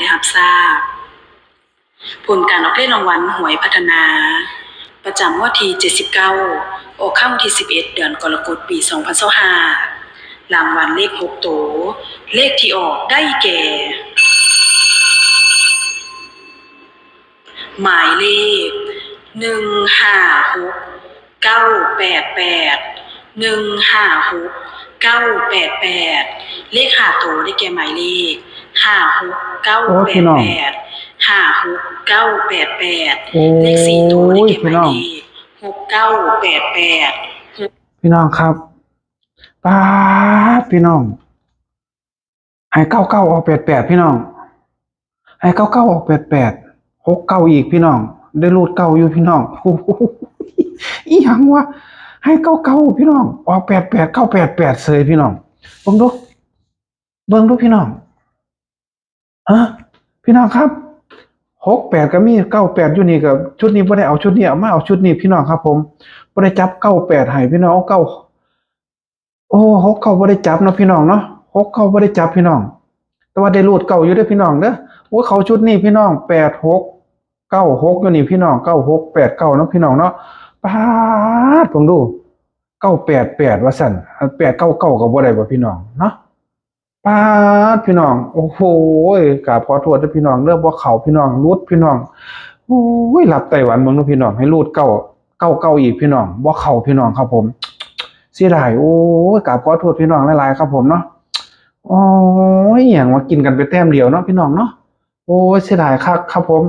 ได้รับทราบ ผลการออกเลขรางวัลหวยพัฒนา ประจำงวดที่ 79 ออกข้ามวันที่ 11 เดือนกรกฎาคมปี 2025รางวัลเลข 6 โตวเลขที่ออกได้แก่ หมายเลขหนึ่งห้าหกเก้าแปดแปดหนึ่งห้าหกเก้าแปดแปดเลขห้าตัวได้แก่หมายเลข ห้าหกเก้าโอ้แปพี่ดน้องแปดห้าหกเก้าแปดแปดโอ้เลขสี่ตัวได้ยแก่หพี่มายน้องเลขหกเก้าแปดแปดพี่น้องครับป้าดพี่น้องให้เก้าเก้าออกแปดแปดพี่น้องให้เก้าเก้าออกแปดแปดหกเก้าอีกพี่น้อง ได้รูดเก้าอยู่พี่น้องโอ้โหอีหยังวะให้เก้าเก้าพี่น้องออกแปดแปดเก้าแปดแปดเสยพี่น้องเบิ่งดูเบิ่งดูพี่น้อง ฮะพี่น้องครับหกแปดก็มีเก้าแปดอยู่นี่กับชุดนี้ไม่ได้เอาชุดนี้เอามาเอาชุดนี้พี่น้องครับ ผมไม่ได้จับเก้าแปดให้พี่น้องเก้าโอ้หกเก้าบ่ได้จับเนาะพี่น้องเนาะหกเก้าบ่ได้จับพี่น้อง แต่ว่าได้รูดเก้าอยู่ด้อพี่น้องเด้อโอ้เขาชุดนี้พี่น้องแปดหกเก้าหกอยู่นี่พี่น้องเก้าหกแปดเก้าเนาะพี่น้องเนาะปาดผมดูเก้าแปดแปดว่าสั่นแปดเก้าเก้าก็บ่ได้บ่พี่น้องเนาะ ป้าพี่น้อง โอ้โหกราบขอโทษด้อพี่น้องเรื่อบ่เขาพี่น้องรูดพี่น้องโอ้ยหลับไต้หวันเมืองนู้พี่น้องให้รูดเก้าเก้าเก้าอีกพี่น้องบ่เขาพี่น้องครับผมเสียดายโอ้ยกราบขอโทษพี่น้องหลายๆครับผมเนาะโอ้ยอย่างว่ากินกันไปแต้มเดียวเนาะพี่น้องเนาะโอ้ยเสียดายครับครับผม